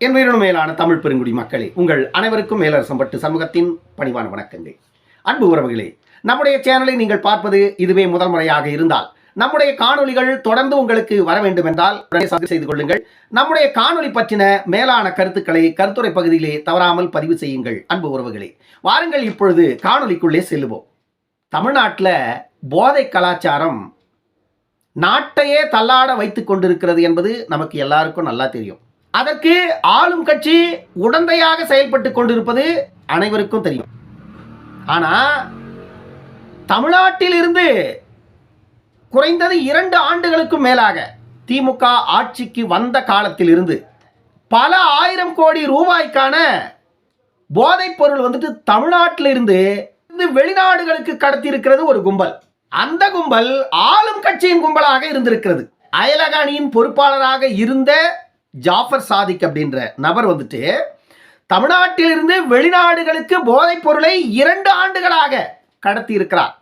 என் உயிரினும் மேலான தமிழ் பெருங்குடி மக்களே உங்கள் அனைவருக்கும் மேலரசம்பட்டு சமூகத்தின் பணிவான வணக்கங்கள். அன்பு உறவுகளே நம்முடைய சேனலை நீங்கள் பார்ப்பது இதுவே முதல் முறையாக இருந்தால் நம்முடைய காணொளிகள் தொடர்ந்து உங்களுக்கு வர வேண்டும் என்றால் உடனே செய்து கொள்ளுங்கள். நம்முடைய காணொலி பற்றின மேலான கருத்துக்களை கருத்துரை பகுதியிலே தவறாமல் பதிவு செய்யுங்கள் அன்பு உறவுகளே. வாருங்கள் இப்பொழுது காணொளிக்குள்ளே செல்லுவோம். தமிழ்நாட்டில் போதை கலாச்சாரம் நாட்டையே தள்ளாட வைத்து கொண்டிருக்கிறது என்பது நமக்கு எல்லாருக்கும் நல்லா தெரியும். அதற்கு ஆளும் கட்சி உடந்தையாக செயல்பட்டு கொண்டிருப்பது அனைவருக்கும் தெரியும். ஆனால் தமிழ்நாட்டிலிருந்து குறைந்தது இரண்டு ஆண்டுகளுக்கும் மேலாக திமுக ஆட்சிக்கு வந்த காலத்தில் இருந்து பல ஆயிரம் கோடி ரூபாய்க்கான போதைப் பொருள் வந்துட்டு தமிழ்நாட்டிலிருந்து வெளிநாடுகளுக்கு கடத்தி இருக்கிறது ஒரு கும்பல். அந்த கும்பல் ஆளும் கட்சியின் கும்பலாக இருந்திருக்கிறது. அயலக அணியின் பொறுப்பாளராக இருந்த ஜாஃபர் சாதிக் அப்படின்ற நபர் வந்துட்டு தமிழ்நாட்டிலிருந்து வெளிநாடுகளுக்கு போதைப் பொருளை இரண்டு ஆண்டுகளாக கடத்தி இருக்கிறார்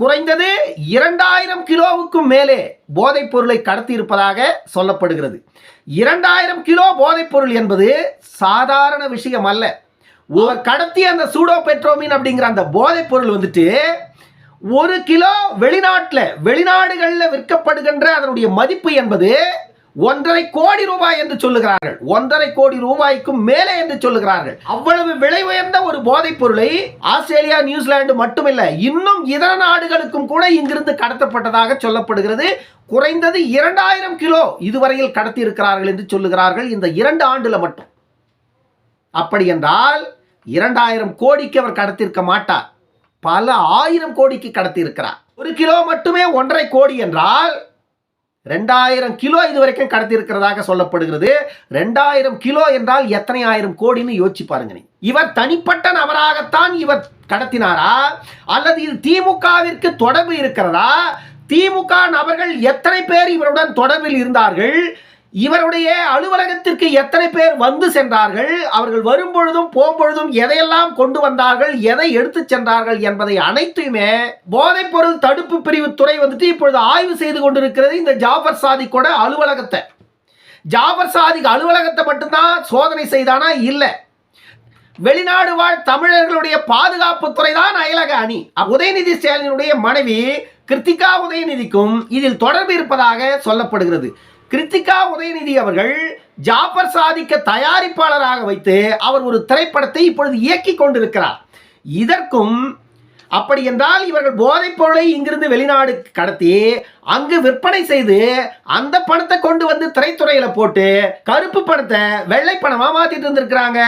குறைந்தது இரண்டாயிரம் கிலோவுக்கும் மேலே போதைப் பொருளை கடத்தி இருப்பதாக சொல்லப்படுகிறது. இரண்டாயிரம் கிலோ போதைப் பொருள் என்பது சாதாரண விஷயம் அல்ல. ஒரு கடத்தி அந்த சூடோ பெட்ரோமின் அப்படிங்கிற அந்த போதைப் பொருள் வந்துட்டு ஒரு கிலோ வெளிநாட்டில் வெளிநாடுகளில் விற்கப்படுகின்ற அதனுடைய மதிப்பு என்பது ஒன்றரை கோடி ரூபாய் என்று சொல்லுகிறார்கள். ஒன்றரை கோடி ரூபாய்க்கும் மேலே என்று சொல்லுகிறார்கள். அவ்வளவு விலை உயர்ந்த ஒரு போதைப் பொருளை ஆஸ்திரேலியா நியூசிலாந்து மட்டுமில்ல இன்னும் இதர நாடுகளுக்கும் கூட இங்கிருந்து கடத்தப்பட்டதாக சொல்லப்படுகிறது. குறைந்தது இரண்டாயிரம் கிலோ இதுவரையில் கடத்தி இருக்கிறார்கள் என்று சொல்லுகிறார்கள் இந்த இரண்டு ஆண்டுல மட்டும். அப்படி என்றால் இரண்டாயிரம் கோடிக்கு அவர் கடத்திருக்க மாட்டார். பல ஆயிரம் கோடிக்கு கடத்தி இருக்கிறார் ஒரு கிலோ மட்டுமே ஒன்றரை கோடி என்றால் ரெண்டாயிரம் கிலோ இது வரைக்கும் கடத்தி இருக்கிறதாக சொல்லப்படுகிறது. ரெண்டாயிரம் கிலோ என்றால் எத்தனை ஆயிரம் கோடின்னு யோசிச்சு பாருங்க நீ இவர் தனிப்பட்ட நபராகத்தான் இவர் கடத்தினாரா? அல்லது இது திமுகவிற்கு தொடர்பு இருக்கிறதா? திமுக நபர்கள் எத்தனை பேர் இவருடன் தொடர்பில் இருந்தார்கள்? இவருடைய அலுவலகத்திற்கு எத்தனை பேர் வந்து சென்றார்கள் அவர்கள் வரும்பொழுதும் போகும்பொழுதும் எதையெல்லாம் கொண்டு வந்தார்கள் எதை எடுத்து சென்றார்கள் என்பதை அனைத்தையுமே போதைப்பொருள் தடுப்பு பிரிவு துறை வந்துட்டு இப்பொழுது ஆய்வு செய்து கொண்டிருக்கிறது இந்த ஜாபர் சாதிக்கோட அலுவலகத்தை. ஜாபர் சாதிக் அலுவலகத்தை மட்டும்தான் சோதனை செய்தானா? இல்லை. வெளிநாடு வாழ் தமிழர்களுடைய பாதுகாப்புத்துறை தான் அயலக அணி. உதயநிதி ஸ்டாலினுடைய மனைவி கிருத்திகா உதயநிதிக்கும் இதில் தொடர்பு இருப்பதாக சொல்லப்படுகிறது. கிருத்திகா உதயநிதி அவர்கள் ஜாபர் சாதிக்க தயாரிப்பாளராக வைத்து அவர் ஒரு திரைப்படத்தை இப்பொழுது இயக்கி கொண்டிருக்கிறார். இதற்கும் அப்படி என்றால் இவர்கள் போதைப் பொருளை இங்கிருந்து வெளிநாடு கடத்தி அங்கு விற்பனை செய்து அந்த பணத்தை கொண்டு வந்து திரைத்துறையில போட்டு கருப்பு பணத்தை வெள்ளை பணமா மாத்திட்டு இருந்திருக்கிறாங்க.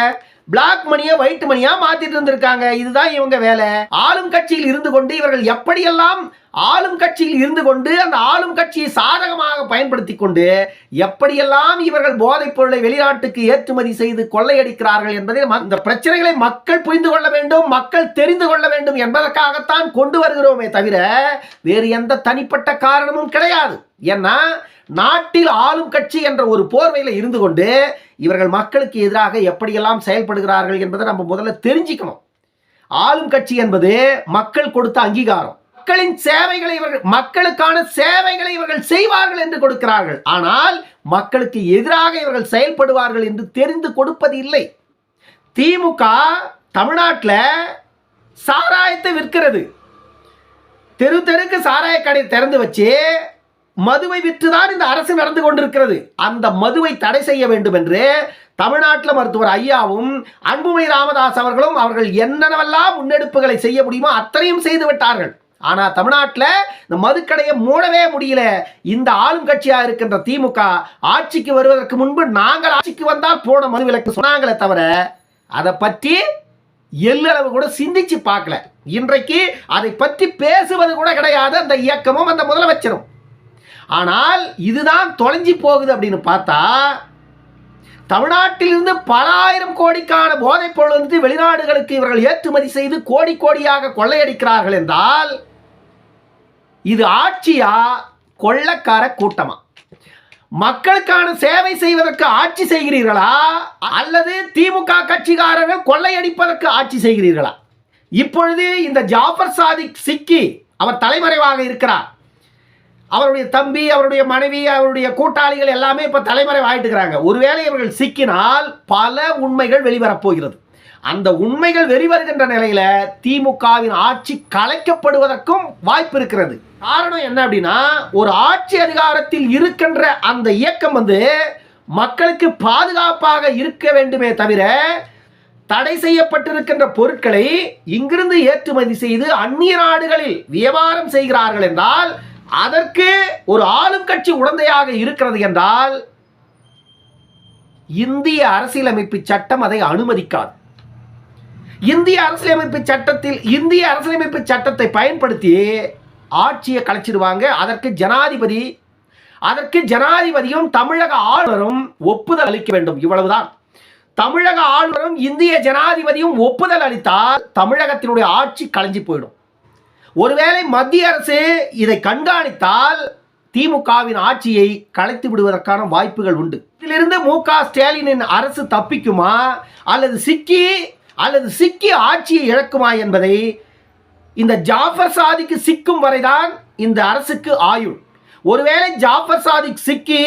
பிளாக் மணியை ஒயிட் மணியா மாத்திட்டு இருந்திருக்காங்க. இதுதான் இவங்க வேலை. ஆளும் கட்சியில் இருந்து கொண்டு இவர்கள் எப்படியெல்லாம் ஆளும் கட்சியில் இருந்து கொண்டு அந்த ஆளும் கட்சியை சாதகமாக பயன்படுத்தி கொண்டு எப்படியெல்லாம் இவர்கள் போதைப் பொருளை வெளிநாட்டுக்கு ஏற்றுமதி செய்து கொள்ளையடிக்கிறார்கள் என்பதை இந்த பிரச்சனைகளை மக்கள் புரிந்து கொள்ள வேண்டும் மக்கள் தெரிந்து கொள்ள வேண்டும் என்பதற்காகத்தான் கொண்டு வருகிறோமே தவிர வேறு எந்த தனிப்பட்ட காரணமும் கிடையாது. ஏன்னா நாட்டில் ஆளும் கட்சி என்ற ஒரு போர்வையில் இருந்து கொண்டு இவர்கள் மக்களுக்கு எதிராக எப்படியெல்லாம் செயல்படுகிறார்கள் என்பதை நம்ம முதல்ல தெரிஞ்சுக்கணும். ஆளும் கட்சி என்பது மக்கள் கொடுத்த அங்கீகாரம். மக்களின் சேவைகளை இவர்கள் மக்களுக்கான சேவைகளை இவர்கள் செய்வார்கள் என்று கொடுக்கிறார்கள். ஆனால் மக்களுக்கு எதிராக இவர்கள் செயல்படுவார்கள் என்று தெரிந்து கொடுப்பது இல்லை. திமுக தமிழ்நாட்டில் சாராயத்தை விற்கிறது. தெரு தெருக்கு சாராய கடை திறந்து வச்சு மதுவை விற்றுதான் இந்த அரசு நடந்து கொண்டிருக்கிறது. அந்த மதுவை தடை செய்ய வேண்டும் என்று தமிழ்நாட்டில் மருத்துவர் ஐயாவும் அன்புமணி ராமதாஸ் அவர்களும் அவர்கள் என்னென்னவெல்லாம் முன்னெடுப்புகளை செய்ய முடியுமோ அத்தனையும் செய்து விட்டார்கள். ஆனால் தமிழ்நாட்டில் இந்த மதுக்கடையை மூடவே முடியல. இந்த ஆளும் கட்சியாக இருக்கின்ற திமுக ஆட்சிக்கு வருவதற்கு முன்பு நாங்கள் ஆட்சிக்கு வந்தால் போன மது விலக்கு சொன்னாங்களே தவிர அதை பற்றி எல்லளவு கூட சிந்திச்சு பார்க்கல. இன்றைக்கு அதை பற்றி பேசுவது கூட கிடையாது அந்த இயக்கமும் அந்த முதலமைச்சரும். ஆனால் இதுதான் தொலைஞ்சி போகுது அப்படின்னு பார்த்தா தமிழ்நாட்டிலிருந்து பல ஆயிரம் கோடிக்கான போதைப் பொருள் வந்து வெளிநாடுகளுக்கு இவர்கள் ஏற்றுமதி செய்து கோடி கோடியாக கொள்ளையடிக்கிறார்கள் என்றால் இது ஆட்சியா? கொள்ளக்கார கூட்டமா? மக்களுக்கான சேவை செய்வதற்கு ஆட்சி செய்கிறீர்களா? அல்லது திமுக கட்சிக்காரர்கள் கொள்ளையடிப்பதற்கு ஆட்சி செய்கிறீர்களா? இப்பொழுது இந்த ஜாஃபர் சாதிக் சிக்கி அவர் தலைமறைவாக இருக்கிறார். அவருடைய தம்பி அவருடைய மனைவி அவருடைய கூட்டாளிகள் எல்லாமே இப்போ தலைமறைவாயிட்டு இருக்கிறாங்க. ஒருவேளை இவர்கள் சிக்கினால் பல உண்மைகள் வெளிவரப் போகிறது. அந்த உண்மைகள் வெளிவருகின்ற நிலையில திமுகவின் ஆட்சி கலைக்கப்படுவதற்கும் வாய்ப்பு இருக்கிறது. காரணம் என்ன அப்படின்னா ஒரு ஆட்சி அதிகாரத்தில் இருக்கின்ற அந்த இயக்கம் வந்து மக்களுக்கு பாதுகாப்பாக இருக்க வேண்டுமே தவிர தடை செய்யப்பட்டிருக்கின்ற பொருட்களை இங்கிருந்து ஏற்றுமதி செய்து அந்நிய நாடுகளில் வியாபாரம் செய்கிறார்கள் என்றால் அதற்கு ஒரு ஆளும் கட்சி உடந்தையாக இருக்கிறது என்றால் இந்திய அரசியலமைப்பு சட்டம் அதை அனுமதிக்காது. இந்திய அரசியலமைப்பு சட்டத்தில் இந்திய அரசியலமைப்பு சட்டத்தை பயன்படுத்தி ஆட்சியை கலைச்சிடுவாங்க. அதற்கு ஜனாதிபதி அதற்கு ஜனாதிபதியும் தமிழக ஆளுநரும் ஒப்புதல் அளிக்க வேண்டும். இவ்வளவுதான். தமிழக ஆளுநரும் இந்திய ஜனாதிபதியும் ஒப்புதல் அளித்தால் தமிழகத்தினுடைய ஆட்சி களைஞ்சி போயிடும். ஒருவேளை மத்திய அரசு இதை கண்காணித்தால் திமுகவின் ஆட்சியை கலைத்து விடுவதற்கான வாய்ப்புகள் உண்டு. இதிலிருந்து மு க ஸ்டாலினின் அரசு தப்பிக்குமா? அல்லது சிக்கி அல்லது சிக்கி ஆட்சியை இழக்குமா என்பதை இந்த ஜாஃபர் சாதிக்கு சிக்கும் வரைதான் இந்த அரசுக்கு ஆயுள். ஒருவேளை ஜாஃபர் சாதிக் சிக்கி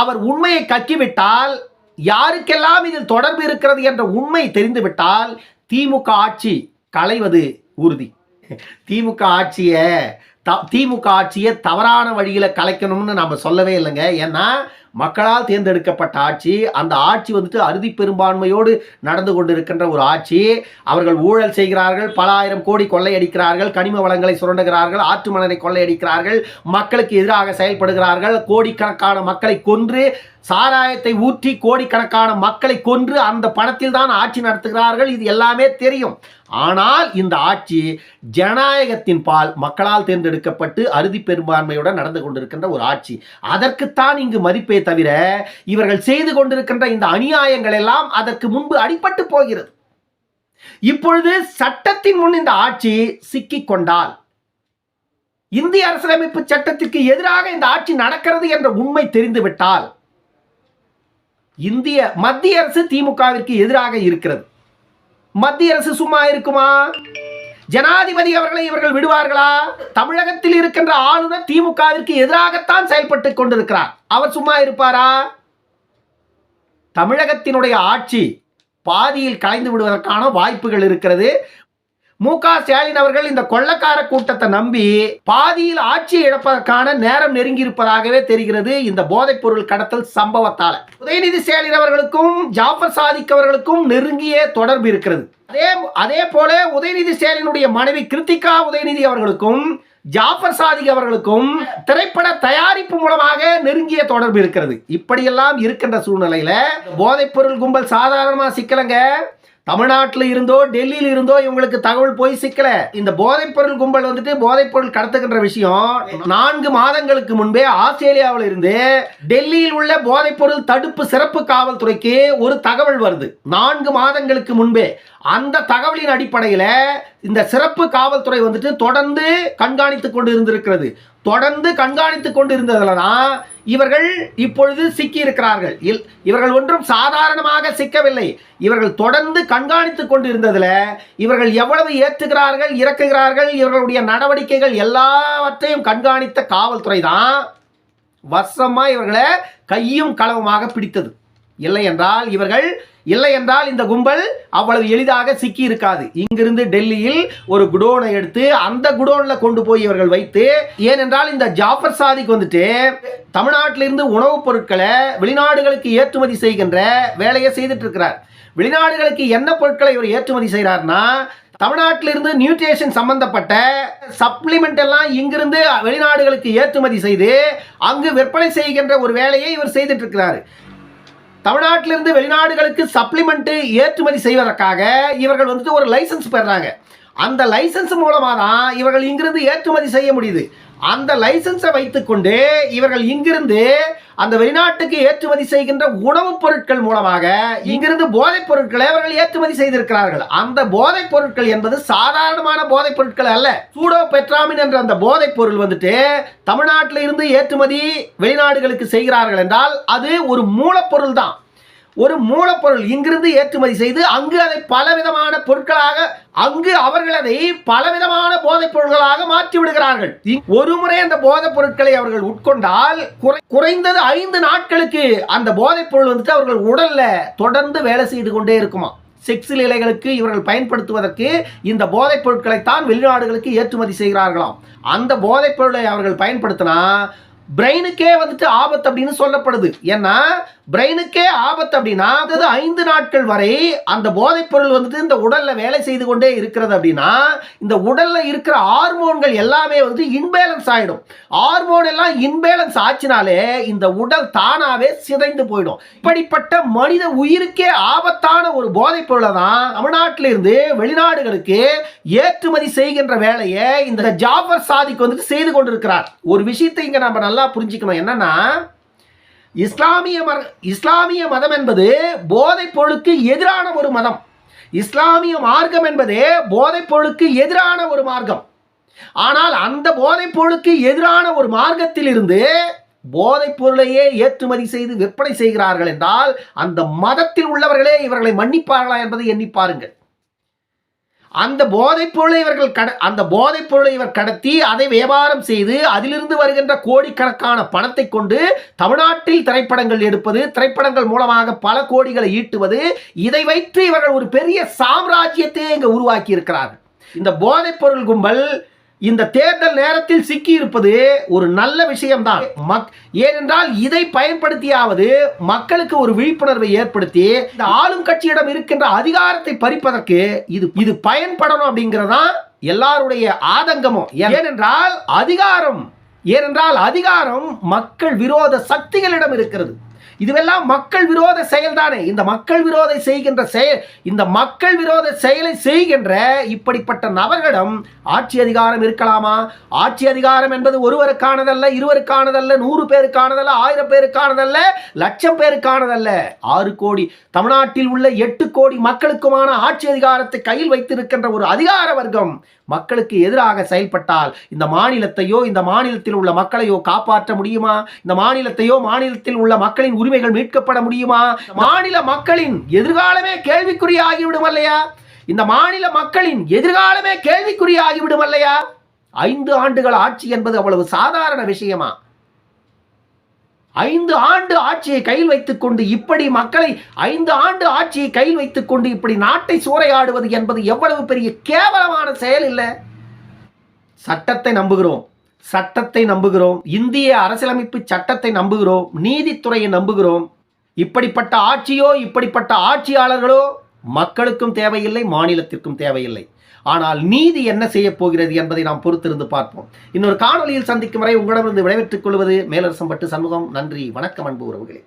அவர் உண்மையை கக்கிவிட்டால் யாருக்கெல்லாம் இதில் தொடர்பு இருக்கிறது என்ற உண்மை தெரிந்துவிட்டால் திமுக ஆட்சி களைவது உறுதி. திமுக ஆட்சியை த திமுக ஆட்சியை தவறான வழியில் கலைக்கணும்னு நம்ம சொல்லவே இல்லைங்க. ஏன்னா மக்களால் தேர்ந்தெடுக்கப்பட்ட ஆட்சி அந்த ஆட்சி வந்துட்டு அறுதி பெரும்பான்மையோடு நடந்து கொண்டிருக்கின்ற ஒரு ஆட்சி. அவர்கள் ஊழல் செய்கிறார்கள் பல ஆயிரம் கோடி கொள்ளையடிக்கிறார்கள் கனிம வளங்களை சுரண்டுகிறார்கள் ஆற்று மணலை கொள்ளையடிக்கிறார்கள் மக்களுக்கு எதிராக செயல்படுகிறார்கள் கோடிக்கணக்கான மக்களை கொன்று சாராயத்தை ஊற்றி கோடிக்கணக்கான மக்களை கொன்று அந்த பணத்தில் தான் ஆட்சி நடத்துகிறார்கள். இது எல்லாமே தெரியும். ஆனால் இந்த ஆட்சி ஜனநாயகத்தின் பால் மக்களால் தேர்ந்தெடுக்கப்பட்டு அறுதி பெரும்பான்மையுடன் நடந்து கொண்டிருக்கின்ற ஒரு ஆட்சி. அதற்குத்தான் இங்கு மதிப்பே தவிர இவர்கள் செய்து கொண்டிருக்கின்ற இந்த அநியாயங்கள் எல்லாம் அதற்கு முன்பு அடிபட்டு போகிறது. இப்பொழுது சட்டத்தின் முன் இந்த ஆட்சி சிக்கிக் கொண்டால் இந்திய அரசியலமைப்பு சட்டத்திற்கு எதிராக இந்த ஆட்சி நடக்கிறது என்ற உண்மை தெரிந்துவிட்டால் இந்திய மத்திய அரசு திமுகவிற்கு எதிராக இருக்கிறது. மத்திய அரசு சும்மா இருக்குமா? ஜனாதிபதி அவர்களை இவர்கள் விடுவார்களா? தமிழகத்தில் இருக்கின்ற ஆளுநர் திமுகவிற்கு எதிராகத்தான் செயல்பட்டு கொண்டிருக்கிறார். அவர் சும்மா இருப்பாரா? தமிழகத்தினுடைய ஆட்சி பாதியில் கலைந்து விடுவதற்கான வாய்ப்புகள் இருக்கிறது. மு க ஸ்டாலின் அவர்கள் இந்த கொள்ளக்கார கூட்டத்தை நம்பி பாதியில் ஆட்சி இழப்பதற்கான நேரம் நெருங்கி இருப்பதாகவே தெரிகிறது இந்த போதைப் பொருள் கடத்தல் சம்பவத்தால. உதயநிதி ஸ்டாலின் அவர்களுக்கும் ஜாஃபர் சாதிக் அவர்களுக்கும் நெருங்கிய தொடர்பு இருக்கிறது. அதே அதே போல உதயநிதி ஸ்டாலினுடைய மனைவி கிருத்திகா உதயநிதி அவர்களுக்கும் ஜாஃபர் சாதிக் அவர்களுக்கும் திரைப்பட தயாரிப்பு மூலமாக நெருங்கிய தொடர்பு இருக்கிறது. இப்படியெல்லாம் இருக்கின்ற சூழ்நிலையில போதைப் பொருள் கும்பல் சாதாரணமா சிக்கலங்க. தமிழ்நாட்டில் இருந்தோ டெல்லியில் இருந்தோ இவங்களுக்கு தகவல் போய் சிக்கல. இந்த போதைப்பொருள் கும்பல் வந்துட்டு போதைப்பொருள் கடத்துகின்ற விஷயம் நான்கு மாதங்களுக்கு முன்பே ஆஸ்திரேலியாவில் இருந்து டெல்லியில் உள்ள போதைப்பொருள் தடுப்பு சிறப்பு காவல்துறைக்கு ஒரு தகவல் வருது. நான்கு மாதங்களுக்கு முன்பே. அந்த தகவலின் அடிப்படையில் இந்த சிறப்பு காவல்துறை வந்துட்டு தொடர்ந்து கண்காணித்து கொண்டு இருந்திருக்கிறது. தொடர்ந்து கண்காணித்து கொண்டு இருந்ததுல தான் இவர்கள் இப்பொழுது சிக்கி இருக்கிறார்கள் இல் இவர்கள் ஒன்றும் சாதாரணமாக சிக்கவில்லை. இவர்கள் தொடர்ந்து கண்காணித்து கொண்டு இருந்ததில் இவர்கள் எவ்வளவு ஏற்றுகிறார்கள் இறக்குகிறார்கள் இவர்களுடைய நடவடிக்கைகள் எல்லாவற்றையும் கண்காணித்த காவல்துறை தான் வருஷமாக இவர்களை கையும் களவுமாக பிடித்தது. இல்லை என்றால் இவர்கள் இல்லை என்றால் இந்த கும்பல் அவ்வளவு எளிதாக சிக்கி இருக்காது இங்கிருந்து டெல்லியில் ஒரு குடோனை எடுத்து அந்த குடோன்ல கொண்டு போய் இவர்கள் வைத்து ஏனென்றால் இந்த ஜாஃபர் சாதிக்கு வந்துட்டு தமிழ்நாட்டிலிருந்து உணவுப் பொருட்களை வெளிநாடுகளுக்கு ஏற்றுமதி செய்கின்ற வேலையை செய்துட்டு இருக்கிறார் வெளிநாடுகளுக்கு என்ன பொருட்களை இவர் ஏற்றுமதி செய்கிறார்னா தமிழ்நாட்டிலிருந்து நியூட்ரிஷன் சம்பந்தப்பட்ட சப்ளிமெண்ட் எல்லாம் இங்கிருந்து வெளிநாடுகளுக்கு ஏற்றுமதி செய்து அங்கு விற்பனை செய்கின்ற ஒரு வேலையை இவர் செய்துட்டு இருக்கிறார் தமிழ்நாட்டிலிருந்து வெளிநாடுகளுக்கு சப்ளிமெண்ட்டு ஏற்றுமதி செய்வதற்காக இவர்கள் வந்துட்டு ஒரு லைசன்ஸ் பெறாங்க அந்த லைசன்ஸ் மூலமாக தான் இவர்கள் இங்கிருந்து ஏற்றுமதி செய்ய முடியுது. அந்த லைசன்ஸை வைத்துக்கொண்டு இவர்கள் இங்கிருந்து அந்த வெளிநாட்டுக்கு ஏற்றுமதி செய்கின்ற உணவுப் பொருட்கள் மூலமாக இங்கிருந்து போதைப் பொருட்களை அவர்கள் ஏற்றுமதி செய்திருக்கிறார்கள். அந்த போதைப் பொருட்கள் என்பது சாதாரணமான போதைப் பொருட்கள் அல்ல. சூடோ பெட்ராமின் என்ற அந்த போதைப் பொருள் வந்துட்டு தமிழ்நாட்டில் இருந்து ஏற்றுமதி வெளிநாடுகளுக்கு செய்கிறார்கள் என்றால் அது ஒரு மூலப்பொருள் தான். ஒரு மூலப்பொருள் இங்கிருந்து ஏற்றுமதி செய்து அங்கு அதை பலவிதமான பொருட்களாக அங்கு அவர்கள் அதை பலவிதமான போதைப் பொருட்களாக மாற்றி விடுகிறார்கள். ஒரு முறை அந்த போதைப் பொருட்களை அவர்கள் உட்கொண்டால் குறை- குறைந்தது ஐந்து நாட்களுக்கு அந்த போதைப் பொருள் வந்துட்டு அவர்கள் உடல்ல தொடர்ந்து வேலை செய்து கொண்டே இருக்குமா. செக்ஸில் இலைகளுக்கு இவர்கள் பயன்படுத்துவதற்கு இந்த போதைப் பொருட்களைத்தான் வெளிநாடுகளுக்கு ஏற்றுமதி செய்கிறார்களாம். அந்த போதைப் பொருளை அவர்கள் பயன்படுத்தினா பிரெயினுக்கே வந்துட்டு ஆபத்து அப்படின்னு சொல்லப்படுது. ஏன்னா பிரெயினுக்கே ஆபத்து அப்படின்னா அதாவது ஐந்து நாட்கள் வரை அந்த போதைப் பொருள் வந்துட்டு இந்த உடல்ல வேலை செய்து கொண்டே இருக்கிறது அப்படின்னா இந்த உடல்ல இருக்கிற ஹார்மோன்கள் எல்லாமே வந்து இன்பேலன்ஸ் ஆகிடும் ஹார்மோன் எல்லாம் இன்பேலன்ஸ் ஆச்சுனாலே இந்த உடல் தானாவே சிதைந்து போயிடும். இப்படிப்பட்ட மனித உயிருக்கே ஆபத்தான ஒரு போதைப் பொருளை தான் தமிழ்நாட்டிலிருந்து வெளிநாடுகளுக்கு ஏற்றுமதி செய்கின்ற வேலையை இந்த ஜாஃபர் சாதிக்கு வந்துட்டு செய்து கொண்டிருக்கிறார். ஒரு விஷயத்தை இங்க நம்ம நல்லா புரிஞ்சுக்கணும். என்னன்னா இஸ்லாமிய மத இஸ்லாமிய மதம் என்பது போதைப் பொருளுக்கு எதிரான ஒரு மதம். இஸ்லாமிய மார்க்கம் என்பது போதைப் பொருளுக்கு எதிரான ஒரு மார்க்கம். ஆனால் அந்த போதைப் பொருளுக்கு எதிரான ஒரு மார்க்கத்திலிருந்து போதைப் பொருளையே ஏற்றுமதி செய்து விற்பனை செய்கிறார்கள் என்றால் அந்த மதத்தில் உள்ளவர்களே இவர்களை மன்னிப்பார்களா என்பதை எண்ணி பாருங்கள். அந்த போதைப் பொருளை இவர்கள் கட அந்த போதைப் பொருளை இவர் கடத்தி அதை வியாபாரம் செய்து அதிலிருந்து வருகின்ற கோடிக்கணக்கான பணத்தை கொண்டு தமிழ்நாட்டில் திரைப்படங்கள் எடுப்பது திரைப்படங்கள் மூலமாக பல கோடிகளை ஈட்டுவது இதை வைத்து இவர்கள் ஒரு பெரிய சாம்ராஜ்யத்தையே இங்கே உருவாக்கி இருக்கிறார்கள் இந்த போதைப் பொருள் கும்பல் இந்த தேர்தல் நேரத்தில் சிக்கி இருப்பது ஒரு நல்ல விஷயம்தான். மக் ஏனென்றால் இதை பயன்படுத்தியாவது மக்களுக்கு ஒரு விழிப்புணர்வை ஏற்படுத்தி இந்த ஆளும் கட்சியிடம் இருக்கின்ற அதிகாரத்தை பறிப்பதற்கு இது இது பயன்படணும் அப்படிங்கிறதான் எல்லாருடைய ஆதங்கமும். ஏனென்றால் அதிகாரம் ஏனென்றால் அதிகாரம் மக்கள் விரோத சக்திகளிடம் இருக்கிறது. இதுவெல்லாம் மக்கள் விரோத செயல்தானே? இந்த மக்கள் விரோத செய்கின்ற செயல் இந்த மக்கள் விரோத செயலை செய்கின்ற இப்படிப்பட்ட நபர்களிடம் ஆட்சி அதிகாரம் இருக்கலாமா? ஆட்சி அதிகாரம் என்பது ஒருவருக்கானதல்ல இருவருக்கானதல்ல நூறு பேருக்கானதல்ல ஆயிரம் பேருக்கானதல்ல லட்சம் பேருக்கானதல்ல. ஆறு கோடி தமிழ்நாட்டில் உள்ள எட்டு கோடி மக்களுக்குமான ஆட்சி அதிகாரத்தை கையில் வைத்திருக்கின்ற ஒரு அதிகார வர்க்கம் மக்களுக்கு எதிராக செயல்பட்டால் இந்த மாநிலத்தையோ இந்த மாநிலத்தில் உள்ள மக்களையோ காப்பாற்ற முடியுமா? இந்த மாநிலத்தையோ மாநிலத்தில் உள்ள மக்களின் உரிமைகள் மீட்கப்பட முடியுமா? மாநில மக்களின் எதிர்காலமே கேள்விக்குறியாகிவிடும் அல்லையா? இந்த மாநில மக்களின் எதிர்காலமே கேள்விக்குறியாகிவிடும் அல்லையா? ஐந்து ஆண்டுகள் ஆட்சி என்பது அவ்வளவு சாதாரண விஷயமா? ஐந்து ஆண்டு ஆட்சியை கையில் வைத்துக்கொண்டு இப்படி மக்களை ஐந்து ஆண்டு ஆட்சியை கையில் வைத்துக்கொண்டு இப்படி நாட்டை சூறையாடுவது என்பது எவ்வளவு பெரிய கேவலமான செயல் இல்லை? சட்டத்தை நம்புகிறோம். சட்டத்தை நம்புகிறோம். இந்திய அரசியலமைப்பு சட்டத்தை நம்புகிறோம். நீதித்துறையை நம்புகிறோம். இப்படிப்பட்ட ஆட்சியோ இப்படிப்பட்ட ஆட்சியாளர்களோ மக்களுக்கும் தேவையில்லை மாநிலத்திற்கும் தேவையில்லை. ஆனால் நீதி என்ன செய்ய போகிறது என்பதை நாம் பொறுத்திருந்து பார்ப்போம். இன்னொரு காணொலியில் சந்திக்கும் வரை உங்களிடமிருந்து விடைபெற்றுக் கொள்வது மேலரசம்பட்டு சண்முகம். நன்றி வணக்கம் அன்பு உறவுகளே.